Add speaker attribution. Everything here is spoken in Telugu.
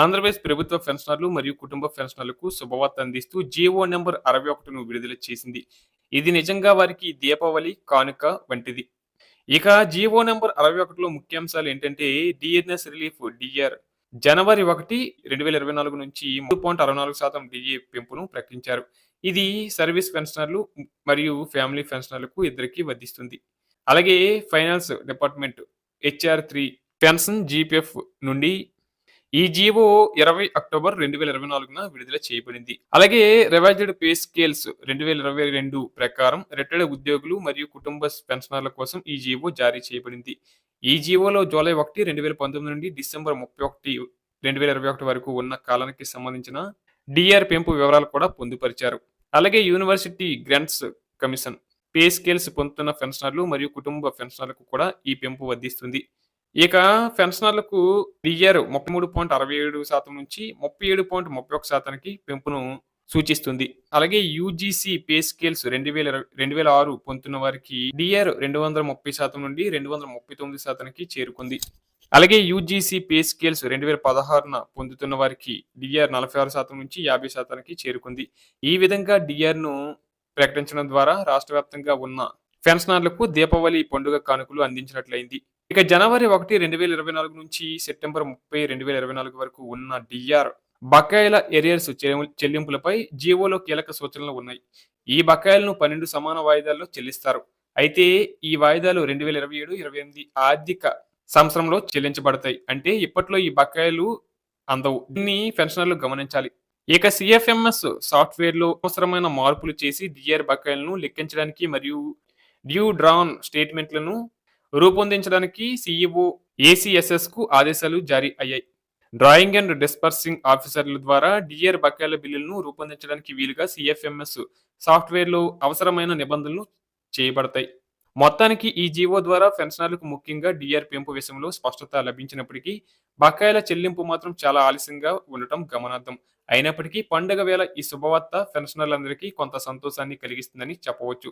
Speaker 1: ఆంధ్రప్రదేశ్ ప్రభుత్వ పెన్షనర్లు మరియు కుటుంబ పెన్షనర్లకు శుభవార్త అందిస్తూ జీవో నెంబర్ అరవై ఒకటిను విడుదల చేసింది. ఇది నిజంగా వారికి దీపావళి కానుక వంటిది. ఇక జీవో నెంబర్ అరవై ఒకటిలో ముఖ్యాంశాలు ఏంటంటే డిఎన్ఎస్ రిలీఫ్ డిఆర్ జనవరి ఒకటి రెండు వేల ఇరవై నాలుగు నుంచి మూడు పాయింట్ అరవై నాలుగు శాతం డిఏ పెంపును ప్రకటించారు. ఇది సర్వీస్ పెన్షనర్లు మరియు ఫ్యామిలీ పెన్షనర్లకు ఇద్దరికి వర్ధిస్తుంది అలాగే finance department HR three pension GPF నుండి ఈ జీవో ఇరవై అక్టోబర్ రెండు వేల ఇరవై నాలుగున విడుదల చేయబడింది. అలాగే రివైజ్డ్ పే స్కేల్స్ రెండు వేల ఇరవై రెండు ప్రకారం రిటైర్డ్ ఉద్యోగులు మరియు కుటుంబ పెన్షనర్ల కోసం ఈ జీవో జారీ చేయబడింది. ఈ జీవోలో జూలై ఒకటి రెండు వేల పంతొమ్మిది నుండి డిసెంబర్ ముప్పై ఒకటి రెండు వేల ఇరవై ఒకటి వరకు ఉన్న కాలానికి సంబంధించిన డిఆర్ పెంపు వివరాలు కూడా పొందుపరిచారు. అలాగే university grants commission pay scales పొందుతున్న పెన్షనర్లు మరియు కుటుంబ పెన్షనర్లకు కూడా ఈ పెంపు వర్ధిస్తుంది. ఇక పెన్షనర్లకు ఇయర్ ముప్పై మూడు పాయింట్ అరవై ఏడు శాతం నుంచి ముప్పై ఏడు పాయింట్ ముప్పై ఒక శాతానికి పెంపును సూచిస్తుంది. అలాగే యూజీసీ పే స్కేల్స్ రెండు వేల రెండు వేల ఆరు పొందుతున్న వారికి డిఆర్ రెండు వందల ముప్పై శాతం నుండి రెండు వందల ముప్పై తొమ్మిది శాతానికి చేరుకుంది. అలాగే యూజీసీ పే స్కేల్స్ రెండు వేల పదహారున పొందుతున్న వారికి డిఆర్ నలభై ఆరు శాతం నుంచి యాభై శాతానికి చేరుకుంది. ఈ విధంగా డిఆర్ను ప్రకటించడం ద్వారా రాష్ట్ర వ్యాప్తంగా ఉన్న పెన్షనర్లకు దీపావళి పండుగ కానుకలు అందించినట్లయింది. ఇక జనవరి ఒకటి రెండు వేల ఇరవై నాలుగు నుంచి సెప్టెంబర్ ముప్పై రెండు వేల ఇరవై నాలుగు వరకు ఉన్న డిఆర్ బకాయిల ఎరియర్స్ చెల్లింపులపై జీవోలో కీలక సూచనలు ఉన్నాయి. ఈ బకాయిలను పన్నెండు సమాన వాయిదాల్లో చెల్లిస్తారు. అయితే ఈ వాయిదాలు రెండు వేల ఇరవై ఏడు ఇరవై ఎనిమిది ఆర్థిక సంవత్సరంలో చెల్లించబడతాయి. అంటే ఇప్పట్లో ఈ బకాయిలు అందవు. దీన్ని పెన్షనర్లు గమనించాలి. ఇక సిఎఫ్ఎంఎస్ సాఫ్ట్వేర్లో అవసరమైన మార్పులు చేసి డిఆర్ బకాయిలను లెక్కించడానికి మరియు డ్యూ డ్రాన్ స్టేట్మెంట్లను రూపొందించడానికి సీఈఓ ఏసీఎస్ఎస్కు ఆదేశాలు జారీ అయ్యాయి. డ్రాయింగ్ అండ్ డిస్పర్సింగ్ ఆఫీసర్ల ద్వారా డిఆర్ బకాయిల బిల్లులను రూపొందించడానికి వీలుగా సిఎఫ్ఎంఎస్ సాఫ్ట్వేర్లో అవసరమైన నిబంధనలు చేయబడతాయి. మొత్తానికి ఈ జీవో ద్వారా పెన్షనర్లకు ముఖ్యంగా డిఆర్ పెంపు విషయంలో స్పష్టత లభించినప్పటికీ బకాయిల చెల్లింపు మాత్రం చాలా ఆలస్యంగా ఉండటం గమనార్థం అయినప్పటికీ పండుగ వేళ ఈ శుభవార్త పెన్షనర్లందరికీ కొంత సంతోషాన్ని కలిగిస్తుందని చెప్పవచ్చు.